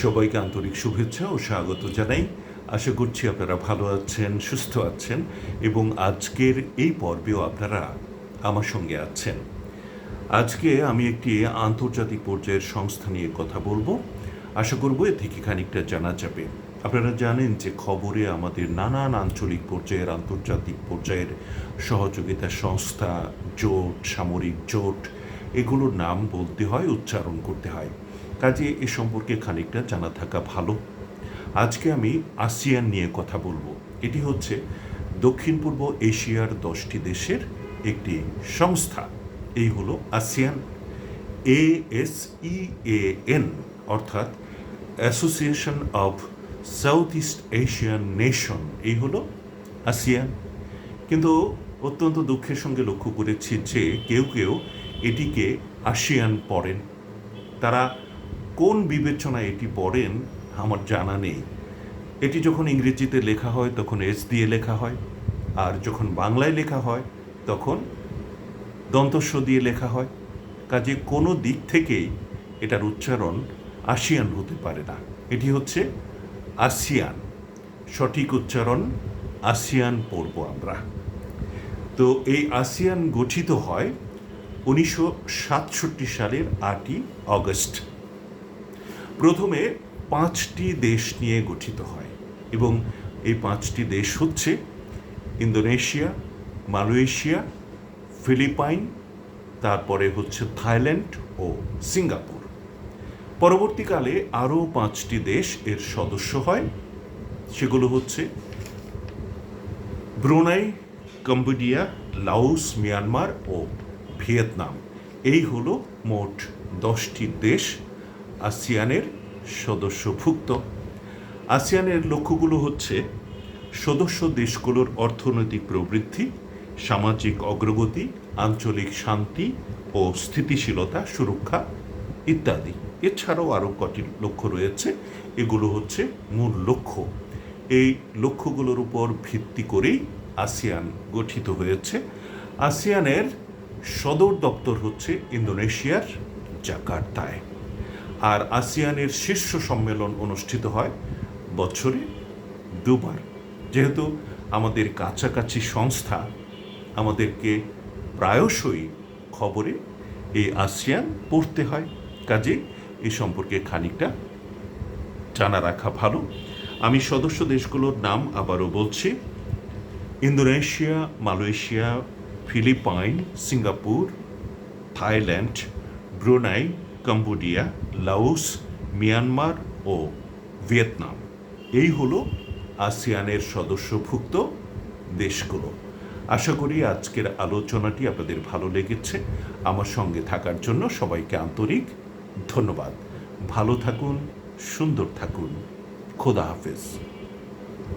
সবাইকে আন্তরিক শুভেচ্ছা ও স্বাগত জানাই। আশা করছি আপনারা ভালো আছেন, সুস্থ আছেন এবং আজকের এই পর্বেও আপনারা আমার সঙ্গে আছেন। আজকে আমি একটি আন্তর্জাতিক পর্যায়ের সংস্থা নিয়ে কথা বলব। আশা করব এ থেকে খানিকটা জানা যাবে। আপনারা জানেন যে খবরে আমাদের নানান আঞ্চলিক পর্যায়ের, আন্তর্জাতিক পর্যায়ের সহযোগিতা সংস্থা, জোট, সামরিক জোট, এগুলোর নাম বলতে হয়, উচ্চারণ করতে হয়। কাজে এ সম্পর্কে খানিকটা জানা থাকা ভালো। আজকে আমি আসিয়ান নিয়ে কথা বলব। এটি হচ্ছে দক্ষিণ পূর্ব এশিয়ার দশটি দেশের একটি সংস্থা। এই হলো ASEAN A S E A N, অর্থাৎ association of South East Asian nation এই হলো আসিয়ান। কিন্তু অত্যন্ত দুঃখের সঙ্গে লক্ষ্য করেছি যে কেউ কেউ এটিকে আসিয়ান পড়েন। তারা কোন বিবেচনায় এটি পড়েন আমার জানা নেই। এটি যখন ইংরেজিতে লেখা হয়, তখন এস দিয়ে লেখা হয়। আর যখন বাংলায় লেখা হয়, তখন দন্তস্ব দিয়ে লেখা হয়। কাজে কোনো দিক থেকেই এটার উচ্চারণ আসিয়ান হতে পারে না। এটি হচ্ছে আসিয়ান। সঠিক উচ্চারণ আসিয়ান পড়ব আমরা। তো এই আসিয়ান গঠিত হয় উনিশশো সাতষট্টি সালের আটই অগস্ট প্রথমে পাঁচটি দেশ নিয়ে গঠিত হয় এবং এই পাঁচটি দেশ হচ্ছে ইন্দোনেশিয়া, মালয়েশিয়া, ফিলিপাইন, তারপরে হচ্ছে থাইল্যান্ড ও সিঙ্গাপুর। পরবর্তীকালে আরও পাঁচটি দেশ এর সদস্য হয়, সেগুলো হচ্ছে ব্রুনাই, কম্বোডিয়া লাউস মিয়ানমার ও ভিয়েতনাম। এই হলো মোট দশটি দেশ আসিয়ানের সদস্যভুক্ত। আসিয়ানের লক্ষ্যগুলো হচ্ছে সদস্য দেশগুলোর অর্থনৈতিক প্রবৃদ্ধি, সামাজিক অগ্রগতি, আঞ্চলিক শান্তি ও স্থিতিশীলতা সুরক্ষা ইত্যাদি। এছাড়াও আরও কটি লক্ষ্য রয়েছে। এগুলো হচ্ছে মূল লক্ষ্য। এই লক্ষ্যগুলোর উপর ভিত্তি করেই আসিয়ান গঠিত হয়েছে। আসিয়ানের সদর দপ্তর হচ্ছে ইন্দোনেশিয়ার জাকার্তায়। আর আসিয়ানের শীর্ষ সম্মেলন অনুষ্ঠিত হয় বছরে দুবার। যেহেতু আমাদের কাছাকাছি সংস্থা, আমাদেরকে প্রায়শই খবরে এই আসিয়ান পড়তে হয়। কাজে এ সম্পর্কে খানিকটা জানা রাখা ভালো। আমি সদস্য দেশগুলোর নাম আবারও বলছি। Indonesia, Malaysia, Philippines, Singapore, Thailand, Brunei Cambodia Laos Myanmar ও ভিয়েতনাম এই হলো আসিয়ানের সদস্যভুক্ত দেশগুলো। আশা করি আজকের আলোচনাটি আপনাদের ভালো লেগেছে। আমার সঙ্গে থাকার জন্য সবাইকে আন্তরিক ধন্যবাদ। ভালো থাকুন, সুন্দর থাকুন। খোদা হাফেজ।